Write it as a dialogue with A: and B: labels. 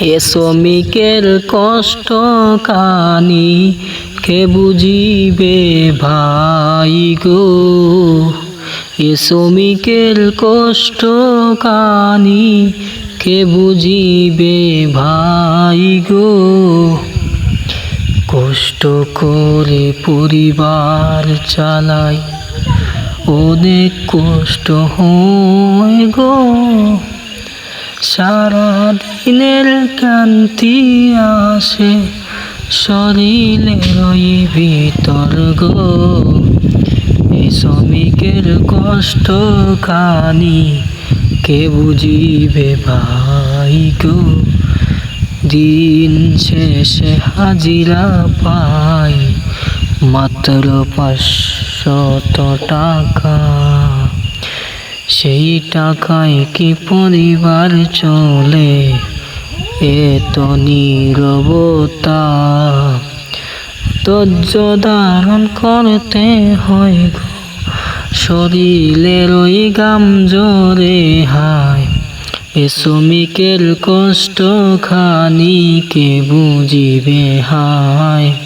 A: এ শ্রমিকের কষ্ট কানি, কে বুঝিবে ভাই গো? এ শ্রমিকের কষ্ট কানি, কে বুঝিবে ভাই গো? কষ্ট করে পরিবার চালাই, অনেক কষ্ট হয় গো। সারা দিনের ক্লান্তি আসে, শরীরের ওই এই শ্রমিকের কষ্ট খানি কে বুঝিবে ভাই গো? দিন শেষে হাজিরা পাই, মাত্র পাঁচশত টাকা। সেই টাকায় কি পরিবার চলে? এত নীরবতা। ধৈর্য ধারণ করতে হয় গো। শরীরের ওই গাম জোরে হায়। এ শ্রমিকের কষ্ট খানি কে বুঝিবে হায়।